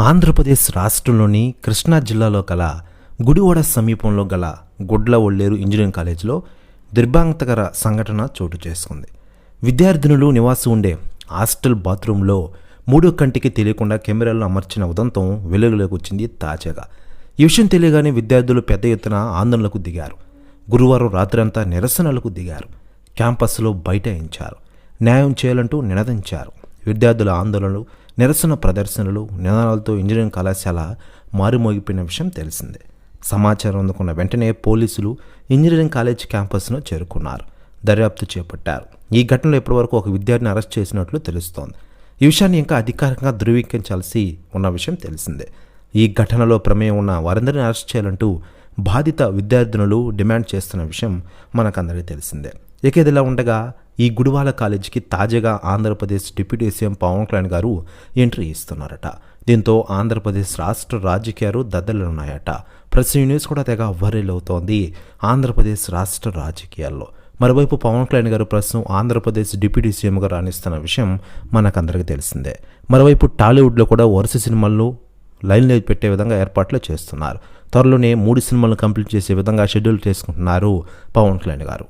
ఆంధ్రప్రదేశ్ రాష్ట్రంలోని కృష్ణా జిల్లాలో గల గుడివాడ సమీపంలో గల గుడ్ల ఒళ్ళేరు ఇంజనీరింగ్ కాలేజీలో దుర్భాంతకర సంఘటన చోటు చేసుకుంది. విద్యార్థినులు నివాసం ఉండే హాస్టల్ బాత్రూంలో మూడో కంటికి తెలియకుండా కెమెరాలను అమర్చిన ఉదంతం వెలుగులోకి వచ్చింది తాజాగా. ఈ విషయం తెలియగానే విద్యార్థులు పెద్ద ఎత్తున ఆందోళనకు దిగారు. గురువారం రాత్రంతా నిరసనలకు దిగారు. క్యాంపస్లో బైఠాయించారు. న్యాయం చేయాలంటూ నినదించారు. విద్యార్థుల ఆందోళనలు నిరసన ప్రదర్శనలు నినాదాలతో ఇంజనీరింగ్ కళాశాల మారుమోగిపోయిన విషయం తెలిసిందే. సమాచారం అందుకున్న వెంటనే పోలీసులు ఇంజనీరింగ్ కాలేజ్ క్యాంపస్ను చేరుకున్నారు. దర్యాప్తు చేపట్టారు. ఈ ఘటనలో ఇప్పటివరకు ఒక విద్యార్థిని అరెస్ట్ చేసినట్లు తెలుస్తోంది. ఈ విషయాన్ని ఇంకా అధికారికంగా ధృవీకరించాల్సి ఉన్న విషయం తెలిసిందే. ఈ ఘటనలో ప్రమేయం ఉన్న వారందరినీ అరెస్ట్ చేయాలంటూ బాధిత విద్యార్థినులు డిమాండ్ చేస్తున్న విషయం మనకందరికీ తెలిసిందే. ఇక ఇదిలా ఉండగా ఈ గుడివాల కాలేజీకి తాజాగా Andhra Pradesh deputy CM Pavan Kalyan garu entry ఇస్తున్నారట. దీంతో ఆంధ్రప్రదేశ్ రాష్ట్ర రాజకీయాలు దద్దలున్నాయట ప్రతి న్యూస్ కూడా తెగ అవుతోంది ఆంధ్రప్రదేశ్ రాష్ట్ర రాజకీయాల్లో. మరోవైపు పవన్ కళ్యాణ్ గారు ప్రస్తుతం ఆంధ్రప్రదేశ్ డిప్యూటీ సీఎంగా రాణిస్తున్న విషయం మనకందరికీ తెలిసిందే. మరోవైపు టాలీవుడ్లో కూడా వరుస సినిమాల్లో లైన్లో పెట్టే విధంగా ఏర్పాట్లు చేస్తున్నారు. త్వరలోనే మూడు సినిమాలను కంప్లీట్ చేసే విధంగా షెడ్యూల్ చేసుకుంటున్నారు పవన్ కళ్యాణ్ గారు.